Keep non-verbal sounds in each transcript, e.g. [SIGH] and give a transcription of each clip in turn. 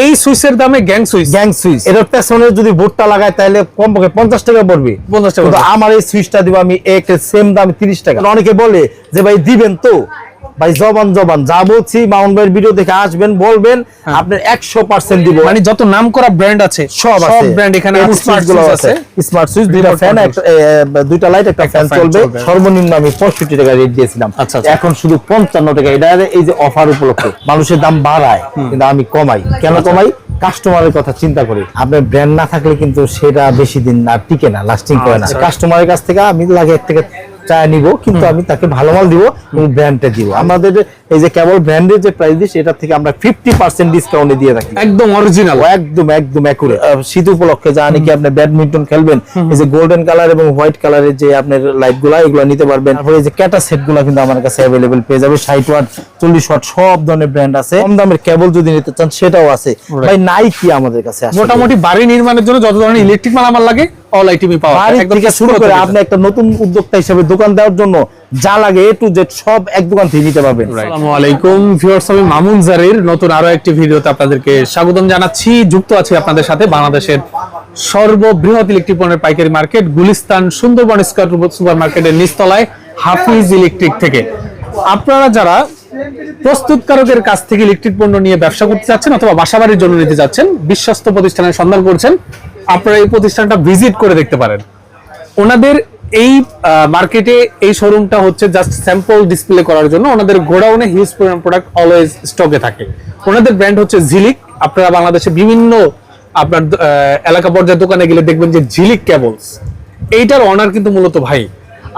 এই সুইচের দামে গ্যাং সুইচ গ্যাং সুইচ এর পেছনে যদি বোর্ডটা লাগায় তাহলে কমপক্ষে পঞ্চাশ টাকা পড়বে। 50 টাকা আমার এই সুইচটা দিব আমি এক সেম দাম তিরিশ টাকা। অনেকে বলে যে ভাই দিবেন তো? ভাই জবান জবান। যা বলছি মাউন্ট ভাইয়ের ভিডিও দেখে আসবেন বলবেন আপনার একশো পার্সেন্ট দিব। মানে যত নাম করা ব্র্যান্ড আছে সব আছে। ব্র্যান্ড এখানে স্মার্ট সুইচ আছে। স্মার্ট সুইচ দুইটা ফ্যান দুইটা লাইট একটা ফ্যান চলবে। সর্বনিম্ন আমি পঁয়ষট্টি টাকা রেট দিয়েছিলাম। আচ্ছা, আচ্ছা। এখন শুধু পঞ্চান্ন টাকা। এটা এই যে অফার উপলক্ষে মানুষের দাম বাড়ায় কিন্তু আমি কমাই। কেন আচ্ছা। কমাই? কাস্টমারের কথা চিন্তা করি। আপনার ব্র্যান্ড না থাকলে কিন্তু সেটা বেশি দিন আর টিকে না লাস্টিং করে না। কাস্টমারের কাছ থেকে আমি লাগে এক থেকে চায় নিব কিন্তু আমি তাকে ভালো মাল দিব এবং ব্র্যান্ডটা দিব। আমাদের এই যে কেবল ব্র্যান্ডের যে প্রাইস দিই সেটা থেকে আমরা ফিফটি পার্সেন্ট ডিসকাউন্টে দিয়ে থাকি। একদম অরিজিনাল একদম একদম একুরে শীত উপলক্ষে যা নাকি আপনি ব্যাডমিন্টন খেলবেন এই যে গোল্ডেন কালার এবং হোয়াইট কালারের যে আপনার লাইটগুলা এগুলো নিতে পারবেন। তারপরে এই যে ক্যাটা সেটগুলা কিন্তু আমার কাছে অ্যাভেলেবেল পেয়ে যাবে ষাট ওয়াট চল্লিশ ওয়াট সব ধরনের ব্র্যান্ড আছে। কম দামের কেবল যদি নিতে চান সেটাও আছে। ভাই নাই কি আমাদের কাছে? মোটামুটি বাড়ি নির্মাণের জন্য যত ধরনের ইলেকট্রিক মাল আমার লাগে অল আইটিমি পাওয়া যায়। একদম শুরু করে আপনি একটা নতুন উদ্যোক্তা হিসেবে দোকান দেওয়ার জন্য যা লাগে এ টু জেড সব এক দোকান থেকে নিতে পারবেন। আসসালামু আলাইকুম ভিউয়ার্স আমি মামুন জারির। নতুন আরও একটি ভিডিওতে আপনাদেরকে স্বাগতম জানাচ্ছি। যুক্ত আছি আপনাদের সাথে বাংলাদেশের সর্ববৃহৎ ইলেকট্রিক পণ্যের পাইকারি market Gulistan Sundarban square super মার্কেটের নিচতলায় হাফিজ ইলেকট্রিক থেকে। আপনারা যারা প্রস্তুতকারকের কাছ থেকে ইলেকট্রিক পণ্য নিয়ে ব্যবসা করতে চাচ্ছেন অথবা বাসাবাড়ির জন্য নিতে যাচ্ছেন, বিশ্বস্ত প্রতিষ্ঠানের সন্ধান করছেন, আপনারা এই প্রতিষ্ঠানটা ভিজিট করে দেখতে পারেন। ওনাদের এই মার্কেটে এই শোরুমটা হচ্ছে জাস্ট স্যাম্পল ডিসপ্লে করার জন্য ওনাদের গোডাউনে হিউজ পরিমাণ প্রোডাক্ট অলওয়েজ স্টকে থাকে। ওনাদের ব্র্যান্ড হচ্ছে ঝিলিক আপনারা বাংলাদেশে বিভিন্ন আপনার এলাকা পর্যায়ের দোকানে গেলে দেখবেন যে ঝিলিক কেবলস এইটার অনার কিন্তু মূলত ভাই।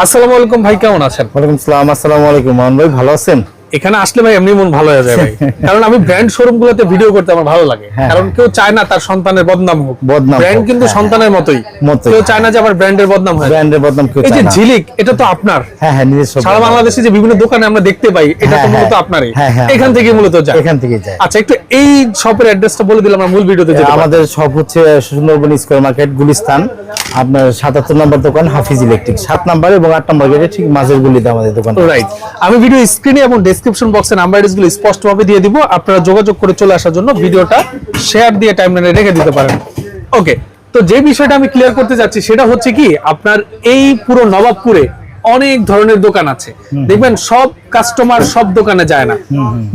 আসসালামু আলাইকুম ভাই, কেমন আছেন? ওয়ালাইকুম আসসালাম আসসালামু আলাইকুম। মান ভাই, ভালো আছেন? এখানে আসলে ভাই এমনি মন ভালো হয়ে যায় ভাই। [LAUGHS] কারণ আমি ব্র্যান্ড শোরুম গুলোতে ভিডিও করতে আমার ভালো লাগে। হ্যাঁ, কারণ কেউ চায় না তার সন্তানের বদনাম হোক। বদনাম ব্র্যান্ড কিন্তু হ্যাঁ, সন্তানের মতোই। মতোই, কেউ হ্যাঁ। চায় না যে আমার ব্র্যান্ডের বদনাম হয়। ব্র্যান্ডের বদনাম কেউ এই যে ঝিলিক এটা তো আপনার। হ্যাঁ হ্যাঁ নিজস্ব সারা বাংলাদেশে যে বিভিন্ন দোকানে আমরা দেখতে পাই এটা তো হ্যাঁ, মূলত হ্যাঁ। আপনারই। হ্যাঁ, হ্যাঁ, এখান থেকে মূলত যায়। এখান থেকে যায়। আচ্ছা একটু এই শপের অ্যাড্রেসটা বলে দিলাম আমরা মূল ভিডিওতে যেতে আমাদের সব হচ্ছে সুন্দরবন স্কোয়ার মার্কেট গুলিস্তান। আপনার সাতাত্তর নম্বর দোকান হাফিজ ইলেকট্রিক। সাত নাম্বার এবং আট নাম্বার গেটে ঠিক মাঝের গুলিতে আমাদের দোকান রাইট আমি ভিডিও স্ক্রিনে এবং ডেসক্রিপশন বক্সে নাম্বারগুলো স্পষ্টভাবে দিয়ে দিব। আপনারা যোগাযোগ করে চলে আসার জন্য ভিডিওটা শেয়ার দিয়ে টাইমলাইনে রেখে দিতে পারেন। ওকে তো যে বিষয়টা আমি ক্লিয়ার করতে যাচ্ছি সেটা হচ্ছে কি আপনার এই পুরো নবাবপুরে অনেক ধরনের দোকান আছে। দেখবেন সব কাস্টমার সব দোকানে যায় না।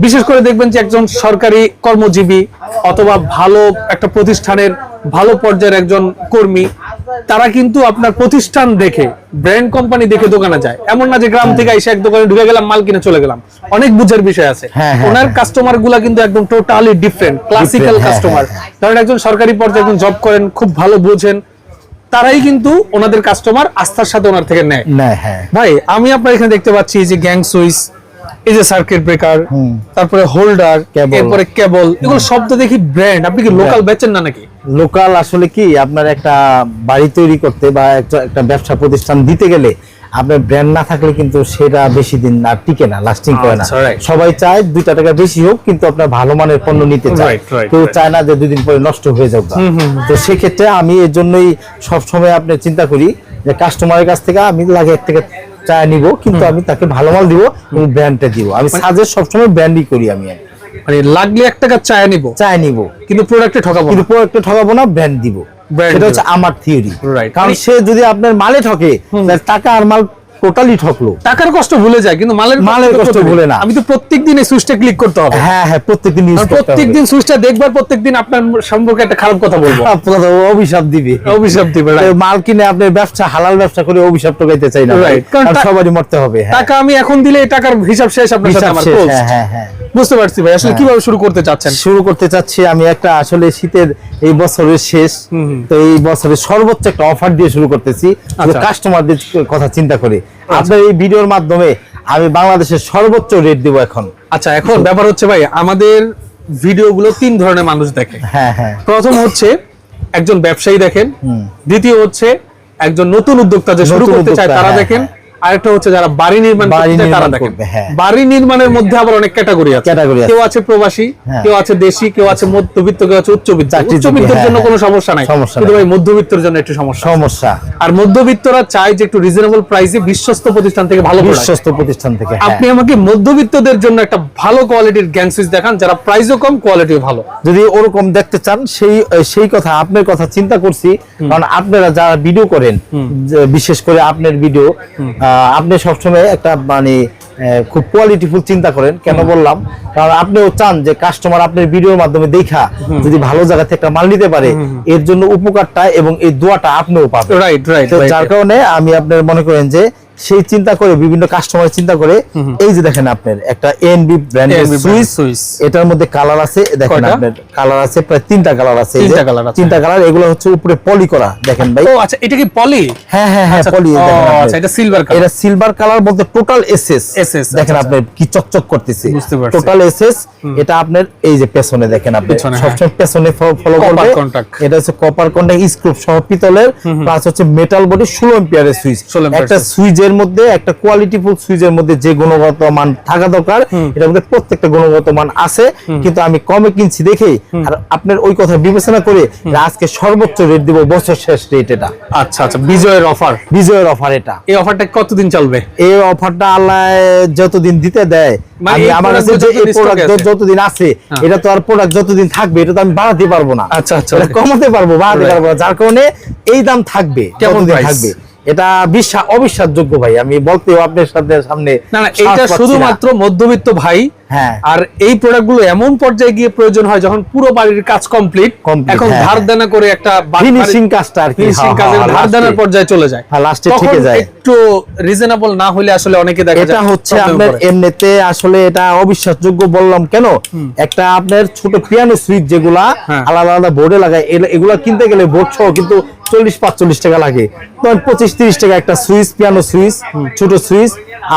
বিশেষ করে দেখবেন যে একজন সরকারি কর্মজীবী অথবা ভালো একটা প্রতিষ্ঠানের ভালো পর্যায়ের একজন কর্মী তারা কিন্তু আপনার প্রতিষ্ঠান দেখে ব্র্যান্ড কোম্পানি দেখে দোকানে যায়। এমন না যে গ্রাম থেকে এসে এক দোকানে ঢুকে গেলাম মাল কিনে চলে গেলাম। অনেক বুঝার বিষয় আছে। হ্যাঁ, হ্যাঁ, ওনার হ্যাঁ। কাস্টমারগুলা কিন্তু একদম টোটালি ডিফারেন্ট ক্লাসিক্যাল হ্যাঁ, কাস্টমার হ্যাঁ, ধরেন একজন সরকারি পর্যায়ে একজন জব করেন খুব ভালো বোঝেন তারাই কিন্তু ওনাদের কাস্টমার আস্থার সাথে ওনার থেকে নেয়। হ্যাঁ। ভাই আমি আপনার এখানে দেখতে পাচ্ছি যে গ্যাং সুইচ এই যে সার্কিট ব্রেকার তারপরে হোল্ডার এরপরে কেবল এগুলো তো দেখি ব্র্যান্ড আপনি কি লোকাল বেচেন না নাকি? লোকাল আসলে কি আপনার একটা বাড়ি তৈরি করতে বা একটা ব্যবসা প্রতিষ্ঠান দিতে গেলে আপনার ব্র্যান্ড না থাকলে কিন্তু সেটা বেশি দিন আর টিকে না লাস্টিং করে না। আচ্ছা, সবাই চায় দুইটা টাকা বেশি হোক কিন্তু আপনার ভালো মানের পণ্য নিতে চায়। কেউ চায় না যে দুদিন পরে নষ্ট হয়ে যাবে তো সেক্ষেত্রে আমি এর জন্যই সবসময় আপনি চিন্তা করি যে কাস্টমারের কাছ থেকে আমি লাগে এক থেকে চায় নিব কিন্তু আমি তাকে ভালো মাল দিব এবং ব্র্যান্ডটা দিব। আমি সাজে সাজেস্ট সবসময় ব্র্যান্ডই করি আমি মানে লাগলে এক টাকা চায় নিব চায় নিব। কিন্তু প্রোডাক্টে ঠকাবো না। কিন্তু প্রোডাক্টে ঠকাবো না ব্র্যান্ড দিব। সেটা হচ্ছে আমার থিওরি. কারণ সে যদি আপনার মালে ঠকে তাকে টাকা আর মাল টোটালি ঠকলো। টাকার কষ্ট ভুলে যায় কিন্তু মালের মালের কষ্ট ভুলে না। আমি তো প্রত্যেকদিন এই সুইচটা ক্লিক করতে হবে। হ্যাঁ হ্যাঁ প্রত্যেকদিন প্রত্যেকদিন সুইচটা দেখবার প্রত্যেকদিন আপনার সম্পর্কে একটা খারাপ কথা বলব। [LAUGHS] আপনার অভিশাপ দিবে। অভিশাপ দিবে মাল কিনে আপনি ব্যবসা হালাল ব্যবসা করে অভিশাপ টোকাইতে চাই না। কারণ সবারই মরতে হবে হ্যাঁ। টাকা আমি এখন দিলে টাকার হিসাব শেষ আপনার সাথে আমার হ্যাঁ হ্যাঁ হ্যাঁ। বুঝতে পারছি ভাই আসলে কীভাবে শুরু করতে চাচ্ছেন? শুরু করতে চাচ্ছি আমি একটা আসলে শীতের এই বছরের শেষ। তো এই বছরের সর্বোচ্চ একটা অফার দিয়ে শুরু করতেছি। আচ্ছা। কাস্টমারদের কথা চিন্তা করে। আপনার এই ভিডিওর মাধ্যমে আমি বাংলাদেশের সর্বোচ্চ রেট দিব এখন। আচ্ছা এখন ব্যাপার হচ্ছে ভাই আমাদের ভিডিওগুলো তিন ধরনের মানুষ দেখে। হ্যাঁ হ্যাঁ। প্রথম হচ্ছে একজন ব্যবসায়ী দেখেন দ্বিতীয় হচ্ছে একজন নতুন উদ্যোক্তা যে শুরু করতে চায় তারা হ্যাঁ, দেখেন আরেকটা হচ্ছে যারা বাড়ি নির্মাণ বাড়ি করতে তারা দেখেন। হ্যাঁ। বাড়ি নির্মাণের মধ্যে আবার অনেক ক্যাটাগরি আছে। কেউ আছে। প্রবাসী হ্যাঁ। কেউ আছে দেশি কেউ আছে মধ্যবিত্ত কেউ আছে উচ্চবিত্ত। উচ্চবিত্তের জন্য হ্যাঁ। কোনো সমস্যা নাই। কিন্তু ভাই মধ্যবিত্তের জন্য একটু সমস্যা সমস্যা। আর মধ্যবিত্তরা চায় যে একটু রিজনেবল প্রাইসে বিশ্বস্ত প্রতিষ্ঠান থেকে ভালো বিশ্বস্ত প্রতিষ্ঠান থেকে। আপনি আমাকে মধ্যবিত্তদের জন্য একটা ভালো কোয়ালিটির গ্যাং সুইচ দেখান যারা প্রাইসও কম কোয়ালিটিও ভালো। যদি ওরকম দেখতে চান সেই সেই কথা আপনার কথা চিন্তা করছি। কারণ আপনারা যারা ভিডিও করেন বিশেষ করে আপনার ভিডিও আপনি সবসময় একটা মানে খুব কোয়ালিটিফুল চিন্তা করেন কেন বললাম? কারণ আপনিও চান যে কাস্টমার আপনার ভিডিওর মাধ্যমে দেখা যদি ভালো জায়গা থেকে একটা মাল নিতে পারে এর জন্য উপকারটা এবং এই দোয়াটা আপনিও পাবেন। রাইট রাইট যার কারণে আমি আপনার মনে করেন যে সেই চিন্তা করে বিভিন্ন কাস্টমার চিন্তা করে এই যে দেখেন আপনার একটা এনবি ব্র্যান্ডের সুইচ সুইচ। এটার মধ্যে কালার আছে দেখেন আপনার কালার আছে প্রায় তিনটা কালার আছে। তিনটা colour আছে। তিনটা কালার এগুলো হচ্ছে উপরে পলি করা দেখেন ভাই। ও আচ্ছা এটা কি পলি হ্যাঁ হ্যাঁ হ্যাঁ আচ্ছা, পলি আচ্ছা, এটা silver color। এটা সিলভার কালার বলতে টোটাল এসএস SS, দেখেন আচ্ছা, আপনি কি চকচক করতেছে। টোটাল এসএস এটা আপনার এই যে পেছনে দেখেন আপনি। হ্যাঁ। সবসময় পেছনে ফলো করবে। এটা হচ্ছে কপার কন্টাক্ট স্ক্রুপ সহ পিতলের প্লাস হচ্ছে মেটাল বডি 16 এম্পিয়ারের সুইচ। একটা switch। সুইচের মধ্যে একটা কোয়ালিটিফুল সুইচের মধ্যে যে গুণগত মান থাকা দরকার এটার মধ্যে প্রত্যেকটা গুণগত মান আছে কিন্তু আমি কমে কিনছি দেখে আর আপনার ওই কথা বিবেচনা করে আজকে সর্বোচ্চ রেট দিব বছর শেষ রেট এটা। আচ্ছা আচ্ছা বিজয়ের অফার বিজয়ের অফার এটা। এই অফারটা কতদিন চলবে? এই অফারটা আল্লাহ যতদিন দিতে দেয় মানে আমি আমার কাছে যে এই যতদিন প্রোডাক্ট আছে। যতদিন আছে হ্যাঁ। এটা তো আর প্রোডাক্ট যতদিন থাকবে এটা তো আমি বাড়াতে পারব না। আচ্ছা, আচ্ছা, কমাতে পারব বাড়াতে পারব না। যার কারণে এই দাম থাকবে কেমন থাকবে। এটা বিশ্বাস অবিশ্বাসযোগ্য ভাই আমি বলতেও আপনার সাথে সামনে না না এটা শুধুমাত্র মধ্যবিত্ত ভাই হ্যাঁ। আর এই প্রোডাক্টগুলো এমন পর্যায়ে গিয়ে প্রয়োজন হয় যখন পুরো বাড়ির কাজ কমপ্লিট এখন হ্যাঁ, ধার। দেনা করে একটা ফিনিশিং কাজটা আর ফিনিশিং হ্যাঁ, কাজের ধার দেনার পর্যায়ে চলে যায় হ্যাঁ, এ তখন যায়। একটু রিজনেবল না হলে আসলে অনেকে দেখা এটা হচ্ছে আপনার এমনিতে আসলে এটা অবিশ্বাসযোগ্য বললাম কেন একটা আপনার ছোট পিয়ানো সুইচ যেগুলা। আলাদা আলাদা বোর্ডে লাগায় এগুলা- এগুলা কিনতে গেলে বোর্ড সহ কিন্তু চল্লিশ পাঁচচল্লিশ টাকা লাগে। তখন পঁচিশ তিরিশ টাকা একটা সুইচ পিয়ানো সুইচ ছোট সুইচ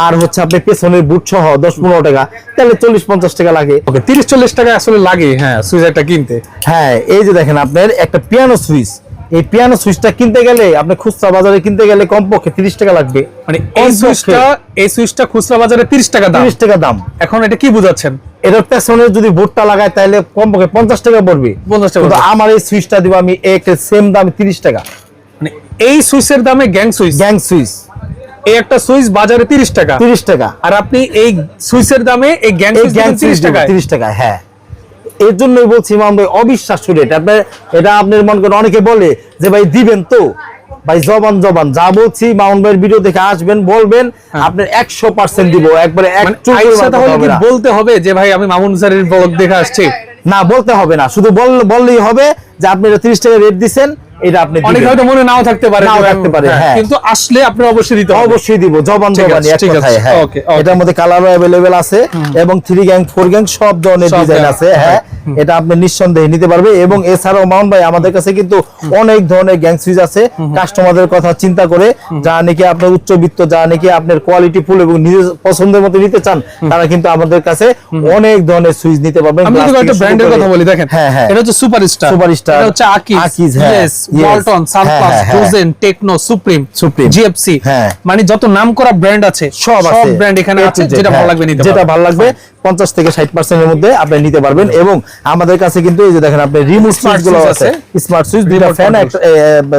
আর হচ্ছে আপনি পেছনের বুট সহ দশ পনেরো টাকা। তাহলে চল্লিশ পঞ্চাশ টাকা লাগে। ওকে তিরিশ চল্লিশ টাকা আসলে লাগে হ্যাঁ সুইচ একটা কিনতে। হ্যাঁ এই যে দেখেন আপনার একটা পিয়ানো সুইচ। এই পিয়ানো সুইচটা কিনতে গেলে আপনি খুচরা বাজারে কিনতে গেলে কমপক্ষে তিরিশ টাকা লাগবে। মানে এই সুইচটা এই সুইচটা খুচরা বাজারে তিরিশ টাকা দাম। তিরিশ টাকা দাম। এখন এটা কি বুঝাচ্ছেন? এটার পেছনে যদি বোর্ডটা লাগায় তাহলে কমপক্ষে পঞ্চাশ টাকা পড়বে। 50 টাকা আমার এই সুইচটা দিব আমি একটা সেম দাম তিরিশ টাকা। মানে এই সুইচের দামে গ্যাং সুইচ গ্যাং সুইচ এই একটা সুইচ বাজারে তিরিশ টাকা। তিরিশ টাকা। আর আপনি এই সুইচের দামে এই গ্যাং সুইচ তিরিশ টাকা তিরিশ টাকা হ্যাঁ। এর জন্যই বলছি ইমাম ভাই অবিশ্বাস্য রেট আপনার এটা আপনার মন করেন অনেকে বলে যে ভাই দিবেন তো? ভাই জবান জবান। যা বলছি মামুন ভাইয়ের ভিডিও দেখে আসবেন বলবেন আপনার একশো পার্সেন্ট দিব। একবারে এক মানে। বলতে হবে যে ভাই আমি মামুন স্যারের ব্লগ দেখে আসছি? না বলতে হবে না। শুধু বল- বললেই হবে যে আপনি এটা তিরিশ টাকা রেট দিচ্ছেন এটা আপনি অনেক হয়তো মনে নাও থাকতে পারে নাও থাকতে পারে, হ্যাঁ। কিন্তু আসলে আপনি অবশ্যই দিতে হবে। অবশ্যই দিব জবান ঠিক জবানি আছে, এক কথায় হ্যাঁ। Okay, okay. এটার মধ্যে কালারও অ্যাভেলেবেল আছে এবং থ্রি গ্যাং ফোর গ্যাং সব ধরনের ডিজাইন আছে হ্যাঁ। এটা আপনি নিঃসন্দেহে নিতে পারবে এবং এছাড়াও মাউন্ট ভাই আমাদের কাছে কিন্তু অনেক ধরনের গ্যাং সুইচ আছে। কাস্টমারদের কথা চিন্তা করে যা নাকি আপনার উচ্চবিত্ত যা নাকি আপনার কোয়ালিটি ফুল এবং নিজের পছন্দের মতো নিতে চান তারা কিন্তু আমাদের কাছে অনেক ধরনের সুইচ নিতে পারবেন। আমি একটা ব্র্যান্ডের কথা বলি দেখেন হ্যাঁ হ্যাঁ। এটা হচ্ছে সুপারস্টার Superstar, এটা হচ্ছে আকিজ হ্যাঁ, Walton Sunplus Dozen Techno Supreme Supreme GFC. মানে যত নাম করা ব্র্যান্ড আছে সব আছে ব্র্যান্ড এখানে আছে যেটা ভালো হ্যাঁ। লাগবে যেটা। ভালো লাগবে পঞ্চাশ থেকে ষাট পার্সেন্টের মধ্যে আপনি নিতে পারবেন। এবং আমাদের কাছে কিন্তু এই যে দেখেন আপনি রিমোট সুইচগুলো আছে। স্মার্ট সুইচ দুইটা ফ্যান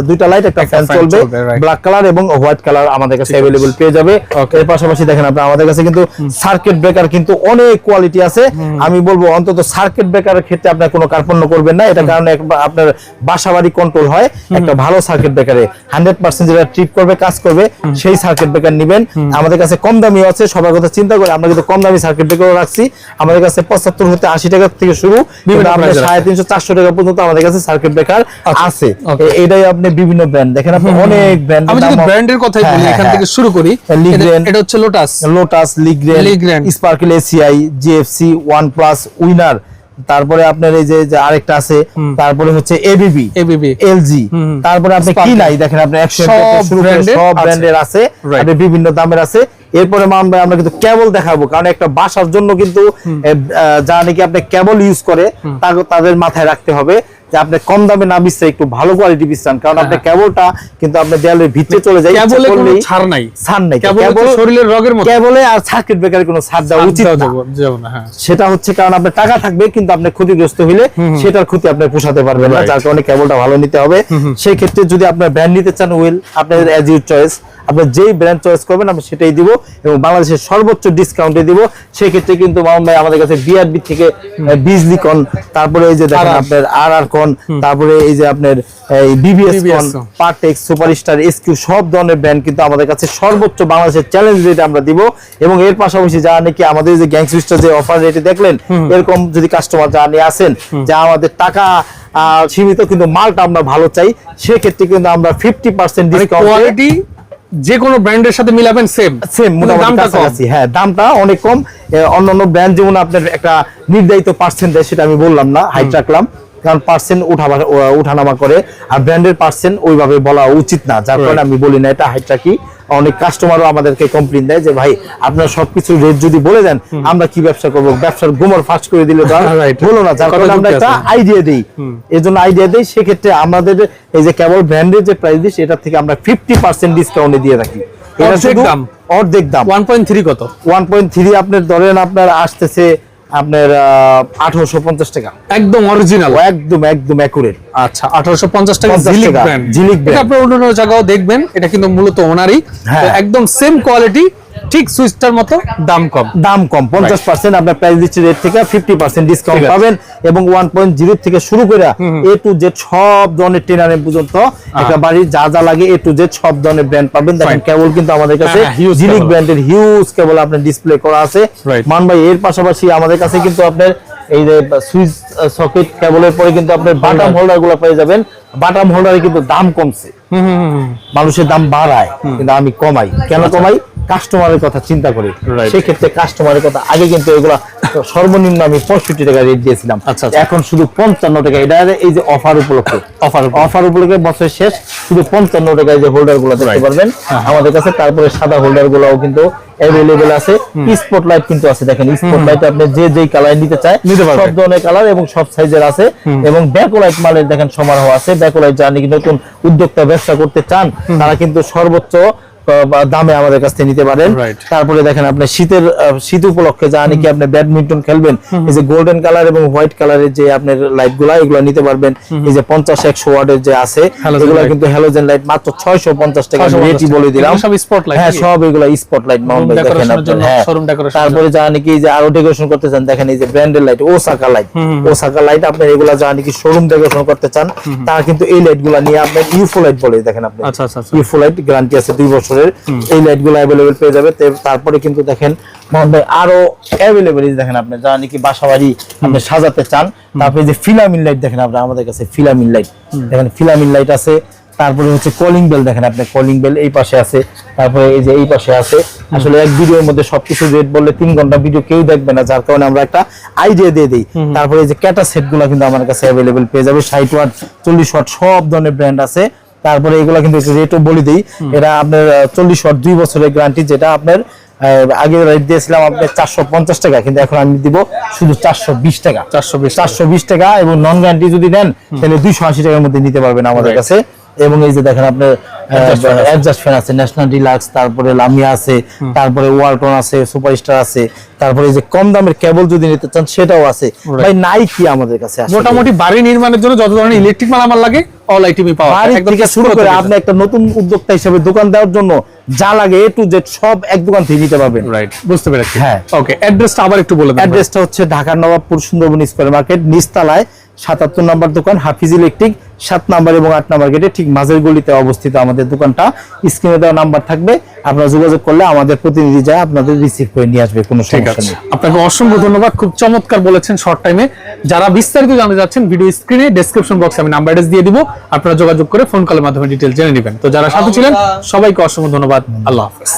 দুইটা লাইট একটা ফ্যান চলবে। ব্ল্যাক কালার এবং হোয়াইট কালার আমাদের কাছে অ্যাভেলেবল পেয়ে যাবে। এর পাশাপাশি দেখেন আপনি আমাদের কাছে কিন্তু সার্কিট ব্রেকার কিন্তু অনেক কোয়ালিটি আছে। আমি বলব অন্তত সার্কিট ব্রেকারের ক্ষেত্রে আপনার কোনো কার্পণ্য করবেন না। এটা কারণে আপনার বাসাবাড়ি কন্ট্রোল হয়। একটা ভালো সার্কিট ব্রেকারে হান্ড্রেড পার্সেন্ট যেটা ট্রিপ করবে কাজ করবে সেই সার্কিট ব্রেকার নিবেন। আমাদের কাছে কম দামি আছে সবার কথা চিন্তা করে। আমরা কিন্তু কম দামি সার্কিট ব্রেকার রাখছি। আমাদের কাছে পঁচাত্তর হতে আশি টাকা থেকে শুরু। সাড়ে তিনশো চারশো টাকা পর্যন্ত আমাদের কাছে সার্কিট ব্রেকার আচ্ছা, আছে। এটাই আপনি বিভিন্ন ব্র্যান্ড দেখেন আপনি অনেক ব্র্যান্ড আমি যদি ব্র্যান্ডের কথাই বলি এখান থেকে শুরু করি লিগ্রেন এটা- হচ্ছে Lotus Lotus Ligren Ligren। Sparkle ACI GFC one plus winner তারপরে আপনার এই যে আরেকটা আছে তারপরে হচ্ছে এবিবি ABB এলজি। তারপরে আপনি কি নাই? দেখেন আপনি একশো সব। ব্র্যান্ডের আছে। আপনি বিভিন্ন দামের আছে। এরপরে মান ভাই আমরা কিন্তু কেবল দেখাবো কারণ একটা বাসার জন্য কিন্তু যারা নাকি আপনি কেবল ইউজ করে তা- তাদের মাথায় রাখতে হবে। যে আপনি কম দামে না বিচতে একটু ভালো কোয়ালিটি বিচতান কারণ হ্যাঁ, আপনি কেবলটা কিন্তু আপনার দেয়ালের ভিতরে চলে যায় কেবলে কোনো ছাড় নাই। ছাড় নাই। কেবল শরীরের রগের মতো। কেবলে আর সার্কিট ব্রেকারের কোনো ছাড় দেওয়া উচিত না। হ্যাঁ। সেটা হচ্ছে কারণ আপনার টাকা থাকবে কিন্তু আপনি ক্ষতিগ্রস্ত হইলে সেটার ক্ষতি আপনি পোষাতে পারবেন না যার কারণে কেবলটা ভালো নিতে হবে। সেই ক্ষেত্রে যদি আপনার ব্র্যান্ড নিতে চান উইল আপনার অ্যাজ ইউর চয়েস আপনি যেই ব্র্যান্ড চয়েস করবেন আমরা সেটাই দিব এবং বাংলাদেশের সর্বোচ্চ ডিসকাউন্টে দিব। সেই ক্ষেত্রে কিন্তু মামুন ভাই আমাদের কাছে বিআরবি থেকে বিজলি কন তারপরে এই যে দেখেন আপনার আর আর কন তারপরে এই যে আপনার এই বিবিএস কন কন। পার্টেক্স সুপারস্টার এসকিউ সব ধরনের ব্র্যান্ড কিন্তু আমাদের কাছে সর্বোচ্চ বাংলাদেশের চ্যালেঞ্জ রেটে আমরা দিব। এবং এর পাশাপাশি যারা নাকি আমাদের যে গ্যাং সুইচটা যে অফার রেটে দেখলেন এরকম যদি কাস্টমার যারা নিয়ে আসেন যা আমাদের টাকা সীমিত কিন্তু মালটা আমরা ভালো চাই সেক্ষেত্রে কিন্তু আমরা ফিফটি পার্সেন্ট মানে ডিসকাউন্ট যে কোনো ব্র্যান্ডের সাথে মিলাবেন সেম সেম মোটামুটি দামটা কম। হ্যাঁ দামটা অনেক কম। অন্যান্য ব্র্যান্ড যেমন আপনার একটা নির্ধারিত পার্সেন্ট দেয় সেটা আমি বললাম না হাইট রাখলাম। কারণ পার্সেন্ট উঠা উঠানামা করে আর ব্র্যান্ডের পার্সেন্ট ওইভাবে বলা উচিত না। যার কারণে আমি বলি না এটা হাইট রাখি অনেক কাস্টমারও আমাদেরকে কমপ্লেন দেয় যে ভাই আপনার সবকিছু রেট যদি বলে দেন আমরা কি ব্যবসা করব? ব্যবসার গোমর ফাস্ট করে দিলে তো আর [LAUGHS] না। যার কারণে আমরা একটা আইডিয়া দিই। এই জন্য আইডিয়া দিই সেক্ষেত্রে আমাদের এই যে কেবল ব্র্যান্ডের যে প্রাইস দিই সেটা থেকে আমরা ফিফটি পার্সেন্ট ডিসকাউন্টে দিয়ে রাখি। এটা অর্ধেক শুধু দাম। অর্ধেক দাম। ওয়ান পয়েন্ট থ্রি কত? ওয়ান পয়েন্ট থ্রি আপনার ধরেন আপনার আসতেছে আপনার আঠারোশো পঞ্চাশ টাকা। একদম অরিজিনাল একদম একদম অ্যাকুরেট আচ্ছা আঠারোশো পঞ্চাশ টাকা ঝিলিক ব্র্যান্ড ঝিলিক ব্র্যান্ড। আপনার অন্য অন্য জায়গাও দেখবেন এটা কিন্তু মূলত ওনারই। হ্যাঁ। একদম সেম কোয়ালিটি ঠিক সুইচটার মতো দাম কম। দাম কম পঞ্চাশ পার্সেন্ট আপনার প্রাইস দিচ্ছে রেট থেকে ফিফটি পার্সেন্ট ডিসকাউন্ট পাবেন এবং ওয়ান পয়েন্ট জিরো থেকে শুরু করে এ টু জেড সব ধরনের টেনারের পর্যন্ত একটা বাড়ির যা যা লাগে এ টু জেড সব ধরনের ব্র্যান্ড পাবেন। দেখেন কেবল কিন্তু আমাদের কাছে জিলিক ব্র্যান্ডের হিউজ কেবল। আপনার ডিসপ্লে করা আছে। মান ভাই এর পাশাপাশি আমাদের কাছে কিন্তু আপনার এই যে সুইচ সকেট কেবলের পরে কিন্তু আপনার বাটাম হোল্ডারগুলো পেয়ে যাবেন। বাটাম হোল্ডারে কিন্তু দাম কমছে। হুম, হুম, হুম। মানুষের দাম বাড়ায় কিন্তু আমি কমাই। কেন কমাই? কাস্টমারের কথা চিন্তা করি. সেক্ষেত্রে কাস্টমারের কথা আগে কিন্তু এগুলা সর্বনিম্ন আমি পঁয়ষট্টি টাকা রেট দিয়েছিলাম। আচ্ছা, আচ্ছা। এখন শুধু পঞ্চান্ন টাকা। এটা এই যে অফার উপলক্ষে। অফার অফার উপলক্ষে বছর শেষ শুধু পঞ্চান্ন টাকায় যে হোল্ডারগুলো দেখতে পারবেন। আমাদের কাছে তারপরে সাদা হোল্ডার গুলাও কিন্তু অ্যাভেলেবেল আছে। স্পটলাইট কিন্তু আছে। দেখেন স্পটলাইট আপনি যে যেই কালার নিতে চায় সব ধরনের কালার এবং সব সাইজের আছে। এবং ব্যাকলাইট মালের দেখেন সমারোহ আছে। ব্যাকলাইট যারা নাকি নতুন উদ্যোক্তা ব্যবসা করতে চান তারা কিন্তু সর্বোচ্চ দামে আমাদের কাছ থেকে নিতে পারেন। তারপরে দেখেন আপনি শীতের শীত উপলক্ষে যা নাকি আপনি ব্যাডমিন্টন খেলবেন এই যে গোল্ডেন কালার এবং হোয়াইট কালারের যে আপনার লাইটগুলা এগুলো নিতে পারবেন। এই যে পঞ্চাশ একশো ওয়ার্ডের যে আছে এগুলো কিন্তু হ্যালোজেন লাইট মাত্র ছয়শো পঞ্চাশ টাকা 650 রেটই বলে দিলাম। সব spotlight হ্যাঁ সব এগুলো স্পটলাইট মাউন্ট দেখেন হ্যাঁ। তারপরে যা নাকি যে আরও ডেকোরেশন করতে চান দেখেন এই যে ব্র্যান্ডের লাইট ও ওসাকা লাইট ওসাকা লাইট আপনি এগুলা যা নাকি শোরুম ডেকোরেশন করতে চান তারা কিন্তু এই লাইটগুলা নিয়ে আপনার ইউফো লাইট বলে দেখেন আপনি। আচ্ছা, আচ্ছা, আচ্ছা। ইউফো লাইট গ্যারান্টি আছে দুই বছরের এই লাইটগুলো অ্যাভেলেবেল পেয়ে যাবে। তারপরে কিন্তু দেখেন মোহন ভাই আরও অ্যাভেলেবেল দেখেন আপনি যা নাকি বাসা বাড়ি আপনি সাজাতে চান তারপরে যে ফিলামিন লাইট দেখেন আপনি আমাদের কাছে ফিলামিন লাইট দেখেন ফিলামিন লাইট আছে তারপরে হচ্ছে কলিং বেল দেখেন আপনি কলিং বেল এই পাশে আছে তারপরে এই যে এই পাশে আছে। আসলে এক ভিডিওর মধ্যে সবকিছু রেট বললে তিন ঘণ্টা ভিডিও কেউ দেখবে না যার কারণে আমরা একটা আইডিয়া দিয়ে দিই। তারপরে এই যে ক্যাটা সেটগুলো কিন্তু আমার কাছে অ্যাভেলেবেল পেয়ে যাবে ষাট ওয়াট চল্লিশ ওয়াট সব ধরনের ব্র্যান্ড আছে। তারপরে এগুলো কিন্তু রেটও বলে দিই এটা আপনার চল্লিশ ওয়াট দুই বছরের গ্যারান্টি যেটা আপনার আগে রেট দিয়েছিলাম আপনার চারশো পঞ্চাশ টাকা কিন্তু এখন আমি দিব শুধু চারশো বিশ টাকা। 420 চারশো বিশ টাকা এবং নন গ্যারান্টি যদি নেন তাহলে দুইশো আশি টাকার মধ্যে নিতে পারবেন আমাদের কাছে। এবং এই যে দেখেন আপনার। অ্যাডজাস্ট ফ্যান আছে। ন্যাশনাল ডিলাক্স তারপরে লামিয়া আছে তারপরে ওয়ালটন আছে সুপারস্টার আছে তারপরে যে কম দামের কেবল যদি নিতে চান সেটাও আছে। ভাই নাই কি আমাদের কাছে মোটামুটি বাড়ি নির্মাণের জন্য যত ধরনের ইলেকট্রিক মালামাল লাগে অল আইটেমই পাওয়া যায়। একদম থেকে শুরু করে আপনি একটা নতুন উদ্যোক্তা হিসেবে দোকান দেওয়ার জন্য যা লাগে এ টু জেড সব এক দোকান থেকে নিতে পারবেন। রাইট বুঝতে পেরেছি। হ্যাঁ। ওকে অ্যাড্রেসটা আবার একটু বলে দেন। অ্যাড্রেসটা হচ্ছে ঢাকার নবাবপুর সুন্দরবন স্কোয়ার মার্কেট নিচতলায় সাতাত্তর নম্বর দোকান হাফিজ ইলেকট্রিক সাত নাম্বার এবং আট নাম্বার গেটে ঠিক মাঝের গলিতে অবস্থিত আমাদের দোকানটা। স্ক্রিনে দেওয়া নাম্বার থাকবে আপনারা যোগাযোগ করলে আমাদের প্রতিনিধি যায় আপনাদের রিসিভ করে নিয়ে আসবে কোনো ঠিক সমস্যা আছে। নেই। আপনাকে অসংখ্য ধন্যবাদ খুব চমৎকার বলেছেন শর্ট টাইমে যারা বিস্তারিত জানতে যাচ্ছেন ভিডিও স্ক্রিনে ডেসক্রিপশন বক্সে আমি নাম্বার অ্যাড্রেস দিয়ে দিব আপনারা যোগাযোগ করে ফোন কলের মাধ্যমে ডিটেল জেনে নেবেন। তো যারা সাথে ছিলেন সবাইকে অসংখ্য ধন্যবাদ আল্লাহ হাফেজ।